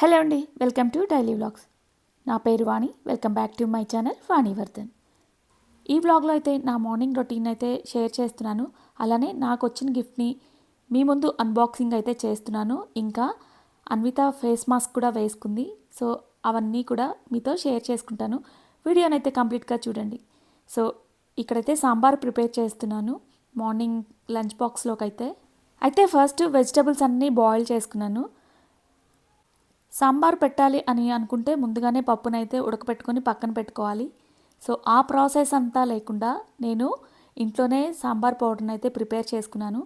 Hello అండి welcome to daily vlogs నా పేరు Vani welcome back to my channel Vani Vardhan ఈ వ్లాగ్లో అయితే నా మార్నింగ్ రొటీన్ అయితే షేర్ చేస్తున్నాను. అలానే నాకు వచ్చిన గిఫ్ట్ని మీ ముందు అన్బాక్సింగ్ అయితే చేస్తున్నాను. ఇంకా అన్విత ఫేస్ మాస్క్ కూడా వేసుకుంది. సో అవన్నీ కూడా మీతో షేర్ చేసుకుంటాను. వీడియోని అయితే కంప్లీట్గా చూడండి. సో ఇక్కడైతే సాంబార్ ప్రిపేర్ చేస్తున్నాను. మార్నింగ్ లంచ్ బాక్స్లోకి అయితే అయితే ఫస్ట్ వెజిటబుల్స్ అన్నీ బాయిల్ చేసుకున్నాను. సాంబార్ పెట్టాలి అని అనుకుంటే ముందుగానే పప్పునైతే ఉడకపెట్టుకొని పక్కన పెట్టుకోవాలి. సో ఆ ప్రాసెస్ అంతా లేకుండా నేను ఇంట్లోనే సాంబార్ పౌడర్ని అయితే ప్రిపేర్ చేసుకున్నాను.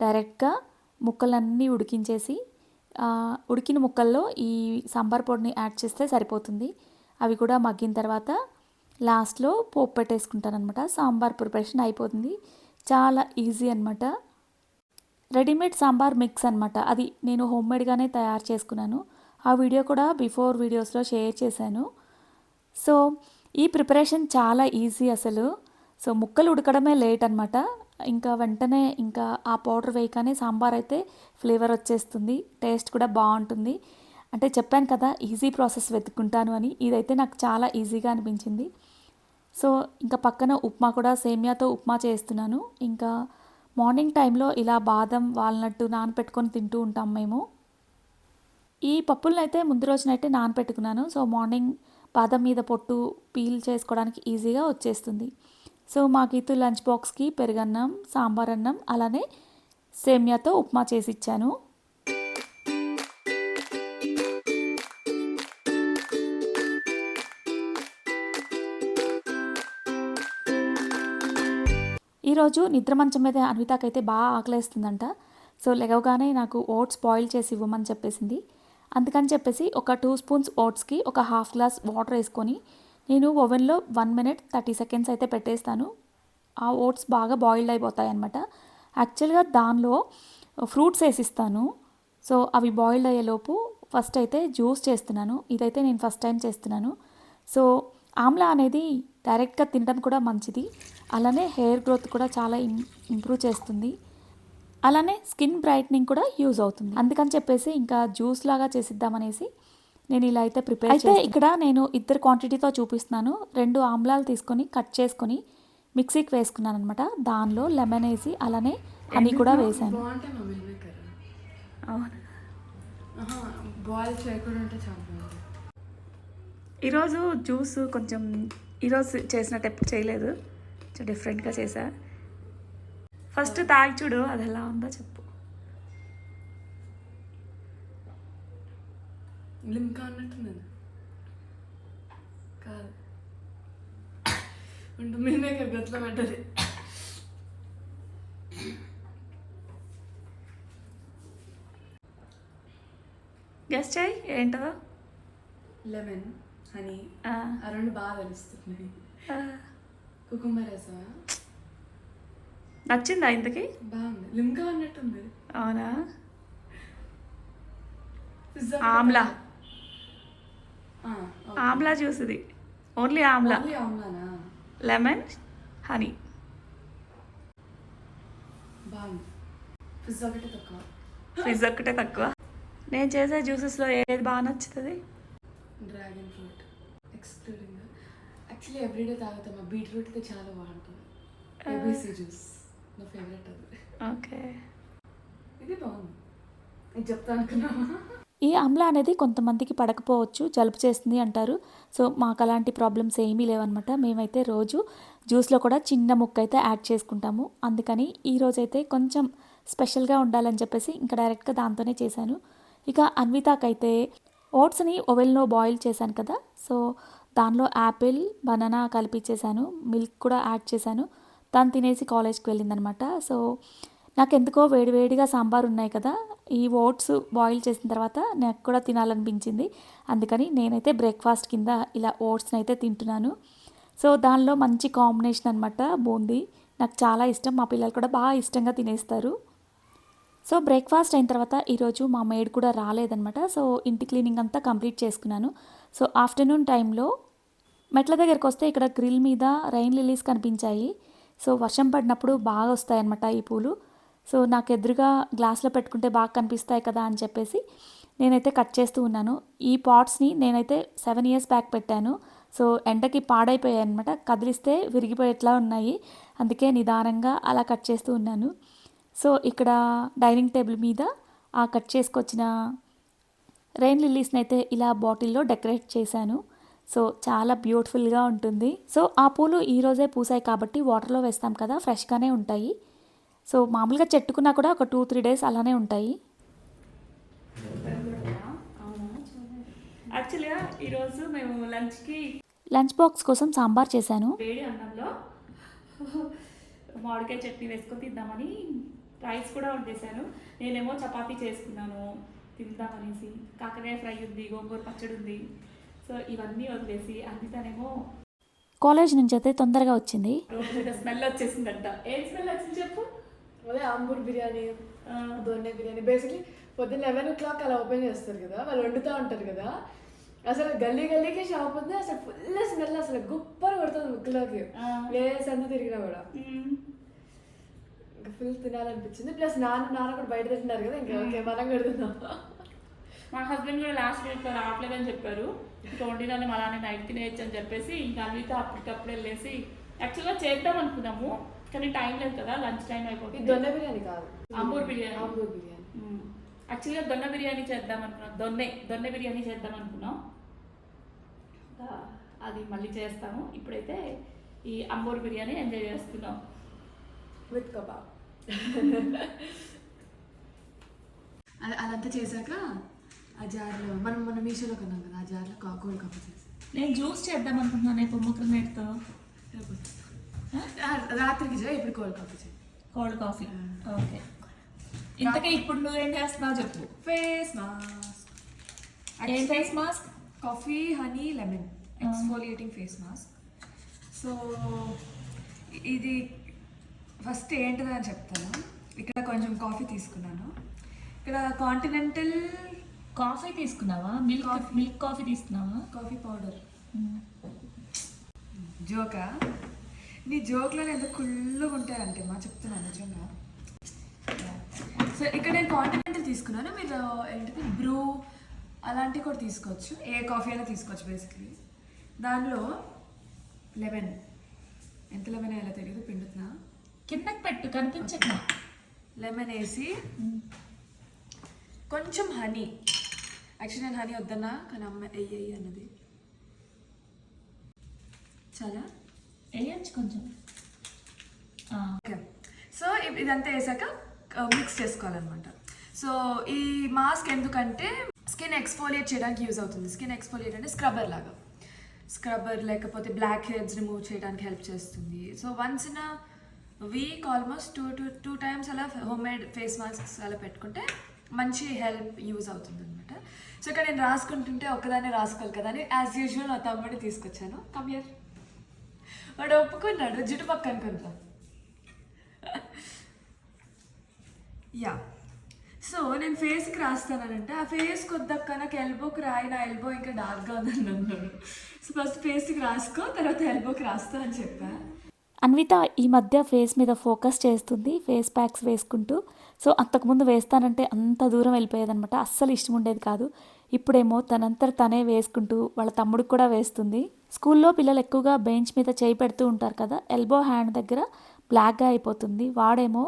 డైరెక్ట్గా ముక్కలన్నీ ఉడికించేసి ఉడికిన ముక్కల్లో ఈ సాంబార్ పౌడర్ని యాడ్ చేస్తే సరిపోతుంది. అవి కూడా మగ్గిన తర్వాత లాస్ట్లో పోపు పెట్టేసుకుంటాను అనమాట సాంబార్ ప్రిపరేషన్ అయిపోతుంది. చాలా ఈజీ అనమాట రెడీమేడ్ సాంబార్ మిక్స్ అనమాట అది నేను హోమ్మేడ్గానే తయారు చేసుకున్నాను. ఆ వీడియో కూడా బిఫోర్ వీడియోస్లో షేర్ చేశాను. సో ఈ ప్రిపరేషన్ చాలా ఈజీ అసలు. సో ముక్కలు ఉడకడమే లేట్ అనమాట ఇంకా వెంటనే ఇంకా ఆ పౌడర్ వేయగానే సాంబార్ అయితే ఫ్లేవర్ వచ్చేస్తుంది. టేస్ట్ కూడా బాగుంటుంది. అంటే చెప్పాను కదా ఈజీ ప్రాసెస్ వెతుక్కుంటాను అని. ఇదైతే నాకు చాలా ఈజీగా అనిపించింది. సో ఇంకా పక్కన ఉప్మా కూడా సేమియాతో ఉప్మా చేస్తున్నాను. ఇంకా మార్నింగ్ టైంలో ఇలా బాదం వాల్నట్టు నానపెట్టుకొని తింటూ ఉంటాం మేము. ఈ పప్పులను అయితే ముందు రోజునైతే నానపెట్టుకున్నాను. సో మార్నింగ్ బాదం మీద పొట్టు పీల్ చేసుకోవడానికి ఈజీగా వచ్చేస్తుంది. సో మాకైతే లంచ్ బాక్స్కి పెరుగన్నం సాంబార్ అన్నం అలానే సేమ్యాతో ఉప్మా చేసి ఇచ్చాను. ఈరోజు నిద్ర మంచం మీద అన్వితాకైతే బాగా ఆకలేస్తుందంట. సో లెగవగానే నాకు ఓట్స్ బాయిల్ చేసి ఇవ్వమని చెప్పేసింది. అందుకని చెప్పేసి ఒక టూ స్పూన్స్ ఓట్స్కి ఒక హాఫ్ గ్లాస్ వాటర్ వేసుకొని నేను ఓవెన్లో వన్ మినిట్ థర్టీ సెకండ్స్ అయితే పెట్టేస్తాను. ఆ ఓట్స్ బాగా బాయిల్డ్ అయిపోతాయి అనమాట యాక్చువల్గా దానిలో ఫ్రూట్స్ వేసిస్తాను. సో అవి బాయిల్డ్ అయ్యేలోపు ఫస్ట్ అయితే జ్యూస్ చేస్తున్నాను. ఇదైతే నేను ఫస్ట్ టైం చేస్తున్నాను. సో ఆమ్లా అనేది డైరెక్ట్గా తినడం కూడా మంచిది. అలానే హెయిర్ గ్రోత్ కూడా చాలా ఇం ఇంప్రూవ్ చేస్తుంది. అలానే స్కిన్ బ్రైట్నింగ్ కూడా యూజ్ అవుతుంది. అందుకని చెప్పేసి ఇంకా జ్యూస్ లాగా చేసిద్దామనేసి నేను ఇలా అయితే ప్రిపేర్ అయితే ఇక్కడ నేను ఇద్దరు క్వాంటిటీతో చూపిస్తున్నాను. రెండు ఆమ్లాలు తీసుకొని కట్ చేసుకొని మిక్సీకి వేసుకున్నాను అనమాట దానిలో లెమన్ వేసి అలానే హనీ కూడా వేసాను. ఈరోజు జ్యూస్ కొంచెం ఈరోజు చేసినట్టు ఎప్పుడు చేయలేదు. కొంచెం డిఫరెంట్గా చేసా. ఫస్ట్ తాగి చూడు అది ఎలా ఉందో చెప్పు. లిమ్కా అన్నట్టుంది కాదు. మిల్ మేకర్ గట్ల పడ్డది. గెస్ట్ చేయి ఏంటో? లెమన్ హనీ ఆ, రెండు బాగా తెలుస్తున్నాయి. కుకుంబర్ రసా నచ్చిందా ఇంతకి? బాగుంది. లిమ్కా అన్నట్టుంది. అవునా? ఆమ్లా. ఆమ్లా జ్యూస్ ఇది only amla lemon honey. Pizza ఒకటి తక్కువ. ఫ్రిజ్ ఒక్కటే తక్కువ. నేను చేసే జ్యూసెస్లో ఏది బాగా నచ్చుతుంది? Dragon fruit. Excluding actually everyday తాగుతాం. బీట్రూట్ అయితే చాలా బాగుంటుంది. ABC juice. నా ఫేవరెట్ అది. ఓకే. ఇది బాగుంది. ఇది చెప్తా ఈ ఆమ్లా అనేది కొంతమందికి పడకపోవచ్చు జలుబు చేస్తుంది అంటారు. సో మాకు అలాంటి ప్రాబ్లమ్స్ ఏమీ లేవన్నమాట. మేమైతే రోజు జ్యూస్లో కూడా చిన్న ముక్క అయితే యాడ్ చేసుకుంటాము. అందుకని ఈ రోజైతే కొంచెం స్పెషల్గా ఉండాలని చెప్పేసి ఇంకా డైరెక్ట్గా దాంతోనే చేశాను. ఇక అన్వితాకైతే ఓట్స్ని ఓవెన్లో బాయిల్ చేశాను కదా. సో దానిలో యాపిల్ బనానా కలిపిచ్చేసాను మిల్క్ కూడా యాడ్ చేశాను. దాన్ని తినేసి కాలేజ్కి వెళ్ళిందనమాట. సో నాకు ఎందుకో వేడివేడిగా సాంబార్ ఉన్నాయి కదా ఈ ఓట్స్ బాయిల్ చేసిన తర్వాత నాకు కూడా తినాలనిపించింది. అందుకని నేనైతే బ్రేక్ఫాస్ట్ కింద ఇలా ఓట్స్ని అయితే తింటున్నాను. సో దానిలో మంచి కాంబినేషన్ అనమాట బూందీ. నాకు చాలా ఇష్టం మా పిల్లలు కూడా బాగా ఇష్టంగా తినేస్తారు. సో బ్రేక్ఫాస్ట్ అయిన తర్వాత ఈరోజు మా మేడ్ కూడా రాలేదనమాట. సో ఇంటి క్లీనింగ్ అంతా కంప్లీట్ చేసుకున్నాను. సో ఆఫ్టర్నూన్ టైంలో మెట్ల దగ్గరికి వస్తే ఇక్కడ గ్రిల్ మీద రైన్ లిలీస్ కనిపించాయి. సో వర్షం పడినప్పుడు బాగా వస్తాయన్నమాట ఈ పూలు. సో నాకు ఎదురుగా గ్లాస్లో పెట్టుకుంటే బాగా కనిపిస్తాయి కదా అని చెప్పేసి నేనైతే కట్ చేస్తూ ఉన్నాను. ఈ పాట్స్ని నేనైతే సెవెన్ ఇయర్స్ బ్యాక్ పెట్టాను. సో ఎండకి పాడైపోయాయి అనమాట కదిలిస్తే విరిగిపోయేట్లా ఉన్నాయి. అందుకే నిదానంగా అలా కట్ చేస్తూ ఉన్నాను. సో ఇక్కడ డైనింగ్ టేబుల్ మీద ఆ కట్ చేసుకొచ్చిన రెయిన్ లిల్లీస్ని అయితే ఇలా బాటిల్లో డెకరేట్ చేశాను. సో చాలా బ్యూటిఫుల్గా ఉంటుంది. సో ఆ పూలు ఈ రోజే పూసాయి కాబట్టి వాటర్లో వేస్తాం కదా ఫ్రెష్గానే ఉంటాయి. సో మామూలుగా చెట్టుకున్నా కూడా ఒక టూ త్రీ డేస్ అలానే ఉంటాయి. యాక్చువల్గా ఈరోజు మేము లంచ్కి లంచ్ బాక్స్ కోసం సాంబార్ చేశాను. వేడి అన్నంలో మామిడికాయ చట్నీ వేసుకొని తిందామని రైస్ కూడా వండేశాను. నేనేమో చపాతీ చేసుకున్నాను తిందామనేసి. కాకరకాయ ఫ్రై ఉంది గోంగూర పచ్చడి ఉంది. సో ఇవన్నీ వదిలేసి అన్నితనేమో కాలేజ్ నుంచి అయితే తొందరగా వచ్చింది. స్మెల్ వచ్చేసిందంట. ఏం స్మెల్ వచ్చింది చెప్పు? అదే ఆంబూర్ బిర్యానీ దొన్నె బిర్యానీ. బేసిక్లీ పొద్దున్న లెవెన్ ఓ క్లాక్ అలా ఓపెన్ చేస్తారు కదా వాళ్ళు వండుతూ ఉంటారు కదా. అసలు గల్లీ గల్లీకి షాప్ ఉంది అసలు ఫుల్ స్మెల్ అసలు గుప్పలు కొడుతుంది ముక్కులోకి. ఏ సంత తిరిగినా కూడా. ఇంకా ఫుల్ తినాలనిపించింది. ప్లస్ నాన్న నాన్న కూడా బయట తింటున్నారు కదా ఇంకా ఓకే మనం కడుతున్నాం మా హస్బెండ్ కూడా లాస్ట్ వీక్ రావట్లేదని చెప్పారు. ఇంకా వండినాను అలానే నైట్ తినేయచ్చు అని చెప్పేసి ఇంకా అన్నితో అప్పటికప్పుడు వెళ్ళేసి యాక్చువల్గా చేద్దాం అనుకున్నాము కానీ టైం లేదు కదా లంచ్ టైం అయిపోతుంది. దొన్నె బిర్యానీ కాదు. ఆంబూర్ బిర్యానీ. ఆంబూర్ బిర్యానీ. యాక్చువల్గా దొన్న బిర్యానీ చేద్దాం అనుకున్నాం దొన్నె దొన్నె బిర్యానీ చేద్దాం అనుకున్నాం. అది మళ్ళీ చేస్తాము. ఇప్పుడైతే ఈ అంబూర్ బిర్యానీ ఎంజాయ్ చేస్తున్నాం. విత్ కబాబ్ అది అదంతా చేశాక ఆ జార్లో మనం మన మీషోలో కొన్నాం కదా ఆ జార్లో కాకోల్ కప్పు చేసి. నేను జ్యూస్ చేద్దాం అనుకుంటున్నాను పొమ్మక్రనేట్తో రాత్రికి చేయ ఇప్పుడు కోల్డ్ కాఫీ చేయి. Cold coffee. ఓకే. ఇంతకీ ఇప్పుడు నువ్వేం చేస్తున్నావు చెప్పు. Face mask. ఏం face mask? Coffee honey lemon. Exfoliating face mask. So ఇది ఫస్ట్ ఏంటిదని చెప్తాను. ఇక్కడ కొంచెం కాఫీ తీసుకున్నాను. ఇక్కడ కాంటినెంటల్ కాఫీ తీసుకున్నావా? మిల్క్. మిల్క్ కాఫీ తీసుకున్నావా? Coffee powder. జోకా? నీ జోక్లో ఎంత కుళ్ళుగా ఉంటాయంటే మా చెప్తున్నాను నిజంగా. సో ఇక్కడ నేను కాంటినెంటల్ తీసుకున్నాను. మీరు ఏంటిది? బ్రూ అలాంటివి కూడా తీసుకోవచ్చు. ఏ కాఫీ అయినా తీసుకోవచ్చు బేసిక్లీ దానిలో లెమన్ ఎంత లెమన్ అయ్యేలా తెలియదు పిండుతున్నా. కిందకి పెట్టు కనిపించట్లా. లెమన్ వేసి కొంచెం హనీ యాక్చువల్లీ నేను హనీ వద్దన్నా కానీ అమ్మ ఎయ్యి అన్నది. చాలా? వేయచ్చు కొంచెం. ఓకే. సో ఇదంతా వేసాక మిక్స్ చేసుకోవాలన్నమాట. సో ఈ మాస్క్ ఎందుకంటే స్కిన్ ఎక్స్ఫోలియేట్ చేయడానికి యూజ్ అవుతుంది. స్కిన్ ఎక్స్ఫోలియేట్ అంటే స్క్రబ్బర్ లాగా. స్క్రబ్బర్ లేకపోతే బ్లాక్ హెడ్స్ రిమూవ్ చేయడానికి హెల్ప్ చేస్తుంది. So once in week almost two two two times అలా హోమ్ మేడ్ ఫేస్ మాస్క్స్ అలా పెట్టుకుంటే మంచి హెల్ప్ యూజ్ అవుతుంది అనమాట సో ఇక్కడ నేను రాసుకుంటుంటే ఒకదాన్ని రాసుకోవాలి కదా అని యాజ్ యూజువల్ నా తమ్ముడిని తీసుకొచ్చాను. కమియర్ వాడు ఒప్పుకున్నాడు జుట్టు పక్కన కొంత యా సో నేను ఫేస్కి రాస్తానంటే ఆ ఫేస్కి వద్దక్క నాకు ఎల్బోకి రాయి నా ఎల్బో ఇంకా డార్క్గా ఉందని అన్నాడు. సో ఫస్ట్ ఫేస్కి రాసుకో తర్వాత ఎల్బోకి రాస్తా అని చెప్పాను అన్విత ఈ మధ్య ఫేస్ మీద ఫోకస్ చేస్తుంది ఫేస్ ప్యాక్స్ వేసుకుంటూ. సో అంతకుముందు వేస్తానంటే అంత దూరం వెళ్ళిపోయేదనమాట అస్సలు ఇష్టం ఉండేది కాదు. ఇప్పుడేమో తనంతట తనే వేసుకుంటూ వాళ్ళ తమ్ముడికి కూడా వేస్తుంది. స్కూల్లో పిల్లలు ఎక్కువగా బెంచ్ మీద చేయి పెడుతూ ఉంటారు కదా ఎల్బో హ్యాండ్ దగ్గర బ్లాక్గా అయిపోతుంది. వాడేమో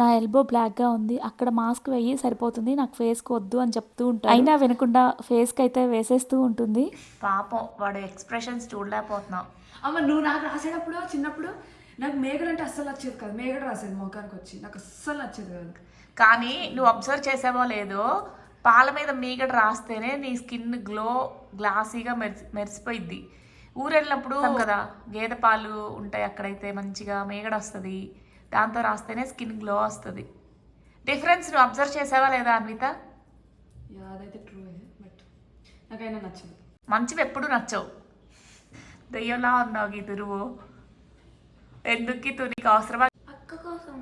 నా ఎల్బో బ్లాక్గా ఉంది అక్కడ మాస్క్ వెయ్యి సరిపోతుంది నాకు ఫేస్కి వద్దు అని చెప్తూ ఉంటాడు. అయినా వినకుండా ఫేస్కి అయితే వేసేస్తూ ఉంటుంది. పాపం వాడు ఎక్స్ప్రెషన్స్ చూడలేకపోతున్నాం. అమ్మ నువ్వు నాకు రాసేటప్పుడు చిన్నప్పుడు నాకు మేఘడు అంటే అస్సలు నచ్చేది కాదు. మేఘడు రాసేది మోకానికి వచ్చి. నాకు అస్సలు నచ్చేది కాదు కానీ నువ్వు అబ్జర్వ్ చేసావో లేదో పాల మీద మీగడ రాస్తేనే నీ స్కిన్ గ్లో గ్లాసీగా మెరిసి మెరిసిపోయిద్ది. ఊరు వెళ్ళినప్పుడు కదా. గేదె పాలు ఉంటాయి అక్కడైతే మంచిగా మేగడ వస్తుంది. దాంతో రాస్తేనే స్కిన్ గ్లో వస్తుంది. డిఫరెన్స్ నువ్వు అబ్జర్వ్ చేసావా లేదా అన్విత? అదైతే ట్రూ బట్ నాకైనా నచ్చదు. మంచివి ఎప్పుడు నచ్చవు. దెయ్యంలా ఉన్నావు గీతు నువ్వు ఎందుకు గీతు నీకు అవసరమా? అక్క కోసం.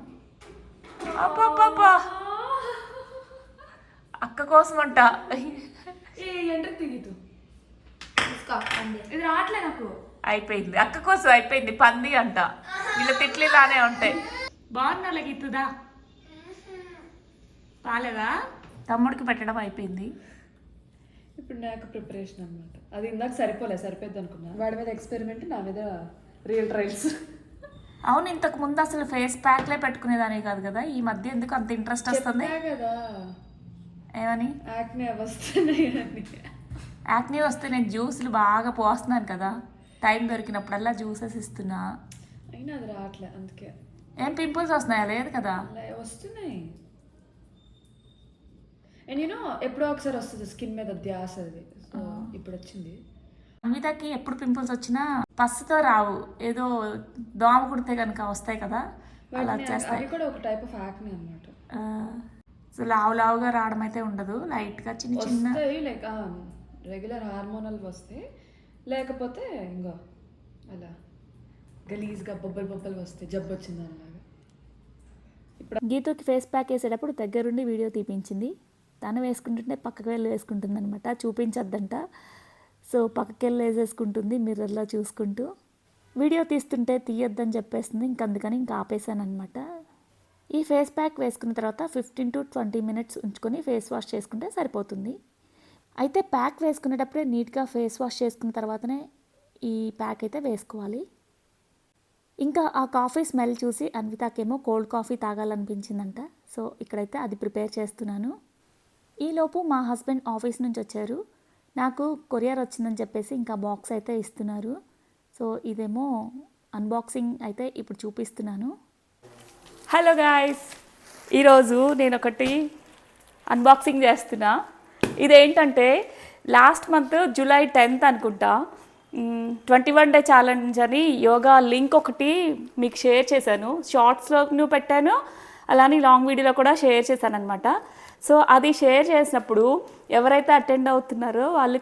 అక్క కోసం అంట ఇది రావట్లే నాకు. అయిపోయింది. అక్క కోసం అయిపోయింది. పంది అంట. వీళ్ళ తిట్లు ఇలానే ఉంటాయి. బాగున్నా గీతుదా రాలేదా? తమ్ముడికి పెట్టడం అయిపోయింది. ఇప్పుడు నాకు ప్రిపరేషన్ అనమాట అది ఇందాక సరిపోలే సరిపోద్ది అనుకున్నా వాడి మీద ఎక్స్పెరిమెంట్ నా మీద రియల్ ట్రయల్స్. అవును ఇంతకు ముందు అసలు ఫేస్ ప్యాక్లే పెట్టుకునేదాని కాదు కదా? ఈ మధ్య ఎందుకు అంత ఇంట్రెస్ట్ వస్తుంది? కదా. ఏమని? యాక్నే వస్తే నేను జ్యూసులు బాగా పోస్తున్నాను కదా? టైం దొరికినప్పుడల్లా జ్యూసెస్ ఇస్తున్నా. అయినా అది రావట్లే అందుకే. ఏం పింపుల్స్ వస్తున్నాయా? లేదు కదా? వస్తున్నాయి. అండ్ యూనో ఎప్పుడో ఒకసారి వస్తుంది స్కిన్ మీద ధ్యాస అది. ఇప్పుడు వచ్చింది అన్వితకి ఎప్పుడు పింపుల్స్ వచ్చినా పసుతో రావు. ఏదో దోమ కుడితే కనుక వస్తాయి కదా అలా వచ్చేస్తాయి. కూడా ఒక టైప్ ఆఫ్ యాక్నే అనమాట ఆ, సో లావు లావుగా రావడం అయితే ఉండదు. లైట్గా చిన్న చిన్న వస్తాయి లైక్ రెగ్యులర్ హార్మోనల్ వస్తాయి లేకపోతే ఇంకో అలా గలీజ్గా బొబ్బలు బొబ్బలు వస్తాయి జబ్బు వచ్చింది అలాగా గీతకి ఫేస్ ప్యాక్ వేసేటప్పుడు దగ్గరుండి వీడియో తీపించింది. తను వేసుకుంటుంటే పక్కకు వెళ్ళి వేసుకుంటుంది అనమాట చూపించద్దంట. సో పక్కకెళ్ళి వేసేసుకుంటుంది మిర్రర్లో చూసుకుంటూ. వీడియో తీస్తుంటే తీయొద్దని చెప్పేస్తుంది ఇంక అందుకని ఇంకా ఆపేసాను అనమాట ఈ ఫేస్ ప్యాక్ వేసుకున్న తర్వాత ఫిఫ్టీన్ టు ట్వంటీ మినిట్స్ ఉంచుకొని ఫేస్ వాష్ చేసుకుంటే సరిపోతుంది. అయితే ప్యాక్ వేసుకునేటప్పుడే నీట్గా ఫేస్ వాష్ చేసుకున్న తర్వాతనే ఈ ప్యాక్ అయితే వేసుకోవాలి. ఇంకా ఆ కాఫీ స్మెల్ చూసి అన్వితాకేమో కోల్డ్ కాఫీ తాగాలనిపించిందంట. సో ఇక్కడైతే అది ప్రిపేర్ చేస్తున్నాను. ఈలోపు మా హస్బెండ్ ఆఫీస్ నుంచి వచ్చారు. నాకు కొరియర్ వచ్చిందని చెప్పేసి ఇంకా బాక్స్ అయితే ఇస్తున్నారు. సో ఇదేమో అన్బాక్సింగ్ అయితే ఇప్పుడు చూపిస్తున్నాను. హలో గాయస్ ఈరోజు నేను ఒకటి అన్బాక్సింగ్ చేస్తున్నా. ఇదేంటంటే లాస్ట్ మంత్ జూలై టెన్త్ అనుకుంటా ట్వంటీ వన్ డే ఛాలెంజ్ అని యోగా లింక్ ఒకటి మీకు షేర్ చేశాను. షార్ట్స్లోను పెట్టాను అలానే లాంగ్ వీడియోలో కూడా షేర్ చేశాను అనమాట సో అది షేర్ చేసినప్పుడు ఎవరైతే అటెండ్ అవుతున్నారో వాళ్ళు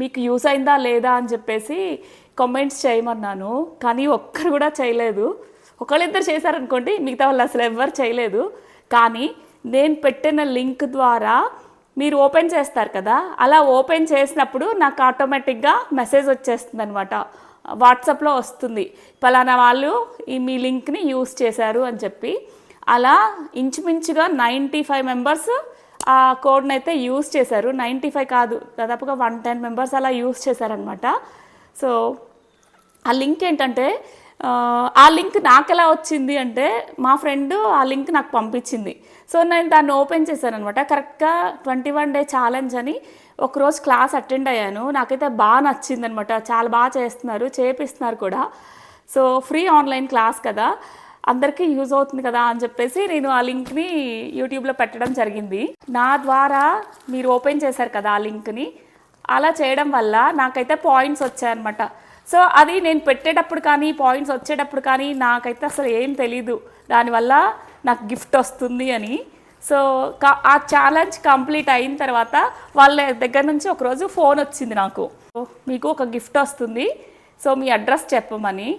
మీకు యూస్ అయిందా లేదా అని చెప్పేసి కామెంట్స్ చేయమన్నాను. కానీ ఒక్కరు కూడా చేయలేదు. ఒకళ్ళిద్దరు చేశారనుకోండి మిగతా వాళ్ళు అసలు ఎవ్వరు చేయలేదు. కానీ నేను పెట్టిన లింక్ ద్వారా మీరు ఓపెన్ చేస్తారు కదా అలా ఓపెన్ చేసినప్పుడు నాకు ఆటోమేటిక్గా మెసేజ్ వచ్చేస్తుంది అనమాట వాట్సాప్లో వస్తుంది. పలానా వాళ్ళు ఈ మీ లింక్ని యూస్ చేశారు అని చెప్పి అలా ఇంచుమించుగా నైంటీ ఫైవ్ మెంబర్స్ ఆ కోడ్ని అయితే యూస్ చేశారు. నైంటీ ఫైవ్ కాదు దాదాపుగా వన్ టెన్ మెంబర్స్ అలా యూస్ చేశారనమాట సో ఆ లింక్ ఏంటంటే ఆ, లింక్ నాకు ఎలా వచ్చింది అంటే మా ఫ్రెండ్ ఆ లింక్ నాకు పంపించింది. సో నేను దాన్ని ఓపెన్ చేశాను అనమాట కరెక్ట్గా ట్వంటీ వన్ డే ఛాలెంజ్ అని ఒకరోజు క్లాస్ అటెండ్ అయ్యాను. నాకైతే బాగా నచ్చింది అనమాట చాలా బాగా చేస్తున్నారు చేపిస్తున్నారు కూడా. సో ఫ్రీ ఆన్లైన్ క్లాస్ కదా. అందరికీ యూజ్ అవుతుంది కదా అని చెప్పేసి నేను ఆ లింక్ని యూట్యూబ్లో పెట్టడం జరిగింది. నా ద్వారా మీరు ఓపెన్ చేశారు కదా ఆ లింక్ని. అలా చేయడం వల్ల నాకైతే పాయింట్స్ వచ్చాయన్నమాట. సో అది నేను పెట్టేటప్పుడు కానీ పాయింట్స్ వచ్చేటప్పుడు కానీ నాకైతే అసలు ఏం తెలీదు. దానివల్ల నాకు గిఫ్ట్ వస్తుంది అని. సో ఆ ఛాలెంజ్ కంప్లీట్ అయిన తర్వాత వాళ్ళ దగ్గర నుంచి ఒకరోజు ఫోన్ వచ్చింది నాకు. మీకు ఒక గిఫ్ట్ వస్తుంది. సో మీ అడ్రస్ చెప్పమని.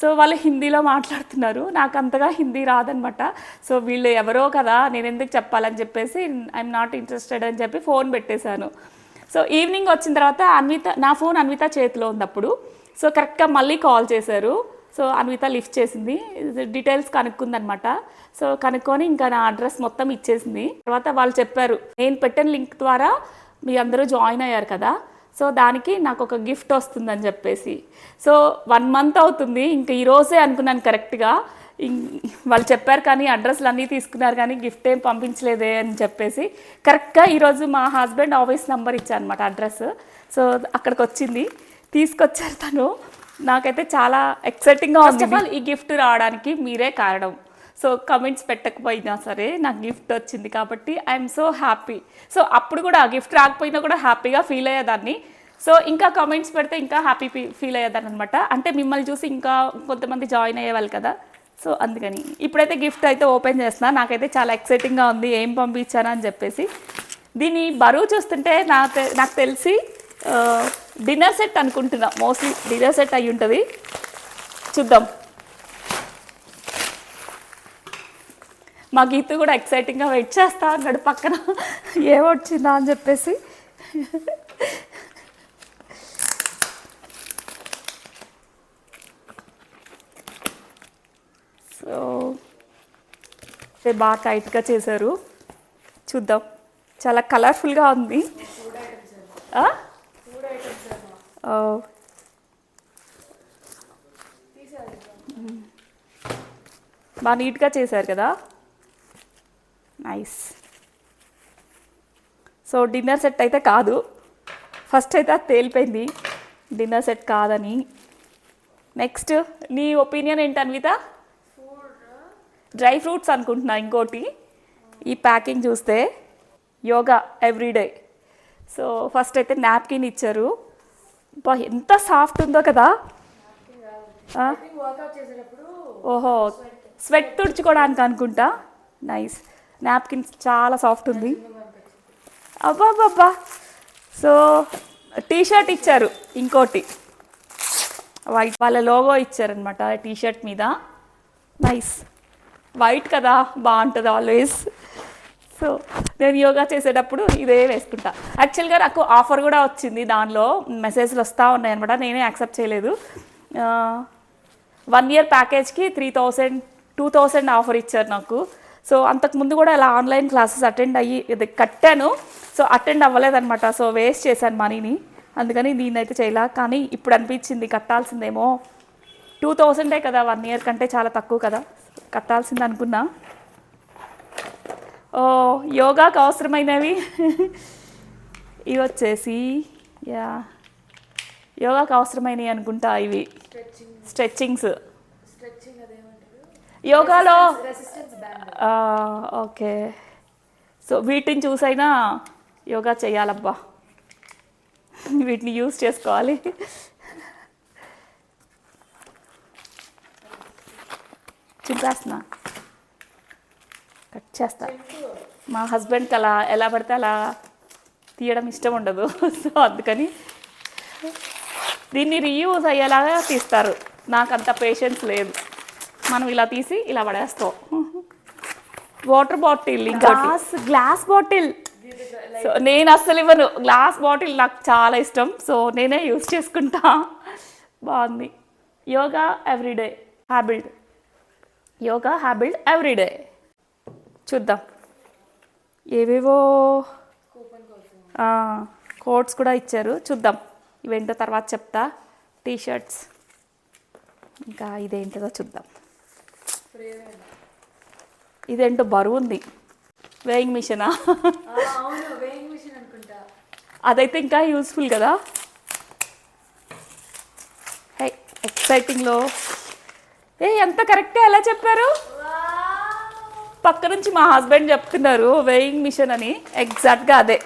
సో వాళ్ళు హిందీలో మాట్లాడుతున్నారు. నాకు అంతగా హిందీ రాదనమాట. సో వీళ్ళు ఎవరో కదా నేను ఎందుకు చెప్పాలని చెప్పేసి ఐఎమ్ నాట్ ఇంట్రెస్టెడ్ అని చెప్పి ఫోన్ పెట్టేశాను. సో ఈవినింగ్ వచ్చిన తర్వాత అన్విత నా ఫోన్ అన్విత చేతిలో ఉంది అప్పుడు సో కరెక్ట్గా మళ్ళీ కాల్ చేశారు. సో అన్విత లిఫ్ట్ చేసింది. డీటెయిల్స్ కనుక్కుందనమాట. సో కనుక్కొని ఇంకా నా అడ్రస్ మొత్తం ఇచ్చేసింది. తర్వాత వాళ్ళు చెప్పారు నేను పెట్టిన లింక్ ద్వారా మీ అందరూ జాయిన్ అయ్యారు కదా. సో దానికి నాకు ఒక గిఫ్ట్ వస్తుందని చెప్పేసి. సో వన్ మంత్ అవుతుంది ఇంకా ఈరోజే అనుకున్నాను కరెక్ట్గా. వాళ్ళు చెప్పారు కానీ అడ్రస్లు అన్నీ తీసుకున్నారు కానీ గిఫ్ట్ ఏం పంపించలేదే అని చెప్పేసి. కరెక్ట్గా ఈరోజు మా హస్బెండ్ ఆఫీస్ నెంబర్ ఇచ్చానమాట అడ్రస్. సో అక్కడికి వచ్చింది. తీసుకొచ్చారు తను. నాకైతే చాలా ఎక్సైటింగ్గా ఉంది. ఆల్ ఈ గిఫ్ట్ రావడానికి మీరే కారణం. సో కమెంట్స్ పెట్టకపోయినా సరే నాకు గిఫ్ట్ వచ్చింది కాబట్టి ఐఎమ్ సో హ్యాపీ సో అప్పుడు కూడా ఆ గిఫ్ట్ రాకపోయినా కూడా హ్యాపీగా ఫీల్ అయ్యేదాన్ని. సో ఇంకా కమెంట్స్ పెడితే ఇంకా హ్యాపీ ఫీల్ అయ్యేదాన్ని అనమాట అంటే మిమ్మల్ని చూసి ఇంకా కొంతమంది జాయిన్ అయ్యేవాళ్ళు కదా. సో అందుకని ఇప్పుడైతే గిఫ్ట్ అయితే ఓపెన్ చేస్తున్నా. నాకైతే చాలా ఎక్సైటింగ్గా ఉంది. ఏం పంపించాను అని చెప్పేసి. దీని బరువు చూస్తుంటే నా నాకు తెలిసి డిన్నర్ సెట్ అనుకుంటున్నా. మోస్ట్లీ డిన్నర్ సెట్ అయి ఉంటుంది చూద్దాం. మా గీత కూడా ఎక్సైటింగ్గా వెయిట్ చేస్తా అన్నాడు పక్కన. ఏమొచ్చిందా అని చెప్పేసి. సో బాగా టైట్గా చేశారు. చూద్దాం. చాలా కలర్ఫుల్గా ఉంది. ఓ. బాగా నీట్గా చేశారు కదా? నైస్ సో డిన్నర్ సెట్ అయితే కాదు. ఫస్ట్ అయితే అది తేలిపోయింది. డిన్నర్ సెట్ కాదని. నెక్స్ట్ నీ ఒపీనియన్ ఏంటి అన్విత? డ్రై ఫ్రూట్స్ అనుకుంటున్నా ఇంకోటి. ఈ ప్యాకింగ్ చూస్తే యోగా ఎవ్రీడే సో ఫస్ట్ అయితే నాప్కిన్ ఇచ్చారు. బా ఎంత సాఫ్ట్ ఉందో కదా? ఓహో స్వెట్ తుడుచుకోవడానికి అనుకుంటా. నైస్ నాప్కిన్స్ చాలా సాఫ్ట్ ఉంది. అబ్బాబ్బా సో టీ షర్ట్ ఇచ్చారు ఇంకోటి. వైట్ వాళ్ళ లోగో ఇచ్చారనమాట టీ షర్ట్ మీద. నైస్ వైట్ కదా బాగుంటుంది ఆల్వేస్ సో నేను యోగా చేసేటప్పుడు ఇదే వేసుకుంటా. యాక్చువల్గా నాకు ఆఫర్ కూడా వచ్చింది దానిలో. మెసేజ్లు వస్తూ ఉన్నాయన్నమాట. నేనే యాక్సెప్ట్ చేయలేదు. One year ప్యాకేజ్కి three thousand two thousand offer ఇచ్చారు నాకు. సో అంతకుముందు కూడా ఇలా ఆన్లైన్ క్లాసెస్ అటెండ్ అయ్యి ఇది కట్టాను. సో అటెండ్ అవ్వలేదన్నమాట. సో వేస్ట్ చేశాను మనీని. అందుకని దీన్ని అయితే చేయలే. కానీ ఇప్పుడు అనిపించింది కట్టాల్సిందేమో. టూ థౌసండే కదా వన్ ఇయర్ కంటే చాలా తక్కువ కదా. కట్టాల్సింది అనుకున్నా. ఓ యోగాకు అవసరమైనవి? ఇవి వచ్చేసి యా. యోగాకు అవసరమైనవి అనుకుంటా ఇవి. స్ట్రెచ్చింగ్స్ యోగాలో ఓకే. సో వీటిని చూసైనా యోగా చేయాలబ్బా. వీటిని యూస్ చేసుకోవాలి. చింపేస్తున్నా. కట్ చేస్తా. మా హస్బెండ్కి అలా ఎలా పడితే అలా తీయడం ఇష్టం ఉండదు. సో అందుకని దీన్ని రీయూజ్ అయ్యేలాగా తీస్తారు. నాకు అంత పేషెన్స్ లేదు. మనం ఇలా తీసి ఇలా పడేస్తాం. Water bottle glass glass bottle so నేను అస్సలు ఇవ్వను. గ్లాస్ బాటిల్ నాకు చాలా ఇష్టం. సో నేనే యూస్ చేసుకుంటా. బాగుంది. Yoga everyday Habuild yoga Habuild everyday చూద్దాం. ఏవేవో కోట్స్ కూడా ఇచ్చారు. చూద్దాం. ఇవేంటో తర్వాత చెప్తా. టీ షర్ట్స్ ఇంకా ఇదేంటిదో చూద్దాం. ఇదేంటో బరువు ఉంది. వేయింగ్ మిషనా? అదైతే ఇంకా యూస్ఫుల్ కదా? హే ఎక్సైటింగ్లో. ఏ ఎంత కరెక్టే ఎలా చెప్పారు? పక్క నుంచి మా హస్బెండ్ చెప్తున్నారు వేయింగ్ మిషన్ అని. ఎగ్జాక్ట్గా అదే.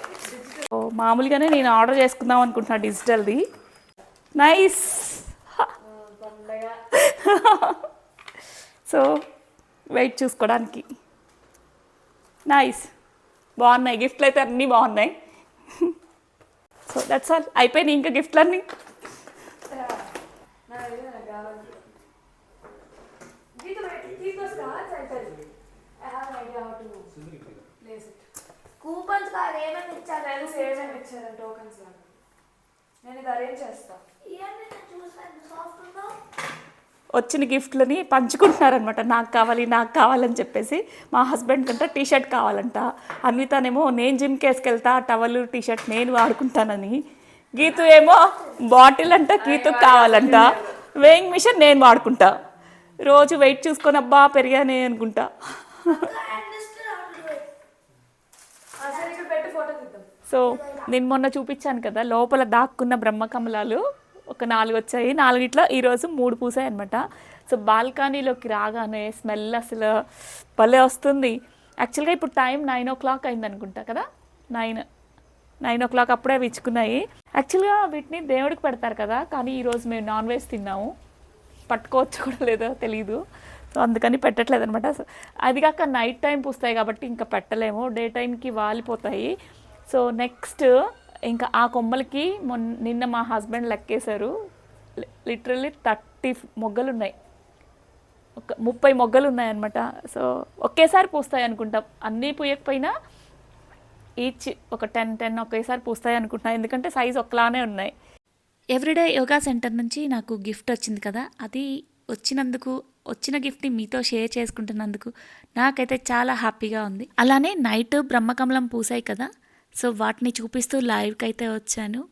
మామూలుగానే నేను ఆర్డర్ చేసుకుందాం అనుకుంటున్నా డిజిటల్ది. నైస్. సో వెయిట్ చూసుకోవడానికి. నైస్. బాగున్నాయి. గిఫ్ట్లు అయితే అన్నీ బాగున్నాయి. సో దట్స్ ఆల్ అయిపోయినాయి ఇంకా గిఫ్ట్లన్నీ? కూపన్స్ కాదు ఏమేమి ఇచ్చారు సేమ్ ఇచ్చారు టోకన్స్ లాగా నేను ఇది అరేంజ్ చేస్తాను ఇవన్నీ నేను చూసాను సాఫ్ట్ ఉందో వచ్చిన గిఫ్ట్లని పంచుకుంటున్నారనమాట నాకు కావాలి నాకు కావాలని చెప్పేసి మా హస్బెండ్ కంట టీ షర్ట్ కావాలంట. అన్వితానేమో నేను జిమ్ కేసుకెళ్తా టవల్ టీ షర్ట్ నేను వాడుకుంటానని. గీతు ఏమో బాటిల్ అంట గీతు కావాలంట. వేయింగ్ మిషన్ నేను వాడుకుంటా. రోజు వెయిట్ చూసుకొని అబ్బా పెరిగానే అనుకుంటా. సో నేను మొన్న చూపించాను కదా లోపల దాక్కున్న బ్రహ్మకమలాలు. ఒక నాలుగు వచ్చాయి. నాలుగిట్లో ఈరోజు మూడు పూసాయి అనమాట సో బాల్కనీలోకి రాగానే స్మెల్ అసలు భలే వస్తుంది. యాక్చువల్గా ఇప్పుడు టైం నైన్ ఓ క్లాక్ అయింది అనుకుంటా కదా? నైన్ నైన్ ఓ క్లాక్ అప్పుడే విచ్చుకున్నాయి యాక్చువల్గా వీటిని దేవుడికి పెడతారు కదా? కానీ ఈరోజు మేము నాన్ వెజ్ తిన్నాము. పట్టుకోవచ్చు కూడా లేదో తెలీదు. సో అందుకని పెట్టట్లేదు అనమాట అది కాక నైట్ టైం పూస్తాయి కాబట్టి ఇంకా పెట్టలేము. డే టైంకి వాలిపోతాయి. సో నెక్స్ట్ ఇంకా ఆ కొమ్మలకి మొన్న నిన్న మా హస్బెండ్ లెక్కేశారు. లిటరల్లీ థర్టీ మొగ్గలు ఉన్నాయి ఒక ముప్పై మొగ్గలు ఉన్నాయన్నమాట సో ఒకేసారి పూస్తాయి అనుకుంటాం. అన్నీ పూయకపోయినా ఈచ్ ఒక టెన్ టెన్ ఒకేసారి పూస్తాయి అనుకుంటున్నా. ఎందుకంటే సైజ్ ఒకలానే ఉన్నాయి. ఎవ్రీడే యోగా సెంటర్ నుంచి నాకు గిఫ్ట్ వచ్చింది కదా. అది వచ్చినందుకు వచ్చిన గిఫ్ట్ని మీతో షేర్ చేసుకుంటున్నందుకు నాకైతే చాలా హ్యాపీగా ఉంది. అలానే నైట్ బ్రహ్మకమలం పూసాయి కదా. సో వాటిని చూపిస్తూ లైవ్కి అయితే వచ్చాను.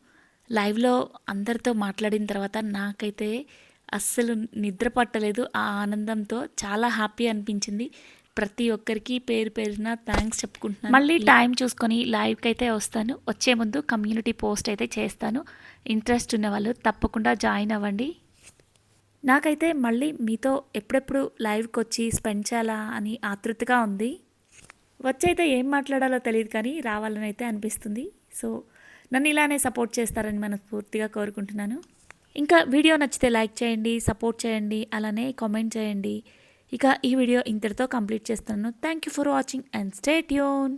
లైవ్లో అందరితో మాట్లాడిన తర్వాత నాకైతే అస్సలు నిద్ర పట్టలేదు. ఆ ఆనందంతో చాలా హ్యాపీ అనిపించింది. ప్రతి ఒక్కరికి పేరు పేరున థ్యాంక్స్ చెప్పుకుంటున్నాను. మళ్ళీ టైం చూసుకొని లైవ్కి అయితే వస్తాను. వచ్చే ముందు కమ్యూనిటీ పోస్ట్ అయితే చేస్తాను. ఇంట్రెస్ట్ ఉన్న వాళ్ళు తప్పకుండా జాయిన్ అవ్వండి. నాకైతే మళ్ళీ మీతో ఎప్పుడెప్పుడు లైవ్కి వచ్చి స్పెండ్ చేయాలా అని ఆతృతగా ఉంది. వచ్చైతే ఏం మాట్లాడాలో తెలియదు కానీ రావాలని అయితే అనిపిస్తుంది. సో నన్ను ఇలానే సపోర్ట్ చేస్తారని మనస్ఫూర్తిగా కోరుకుంటున్నాను. ఇంకా వీడియో నచ్చితే లైక్ చేయండి సపోర్ట్ చేయండి అలానే కామెంట్ చేయండి. ఇక ఈ వీడియో ఇంతటితో కంప్లీట్ చేస్తున్నాను. Thank you for watching and stay tune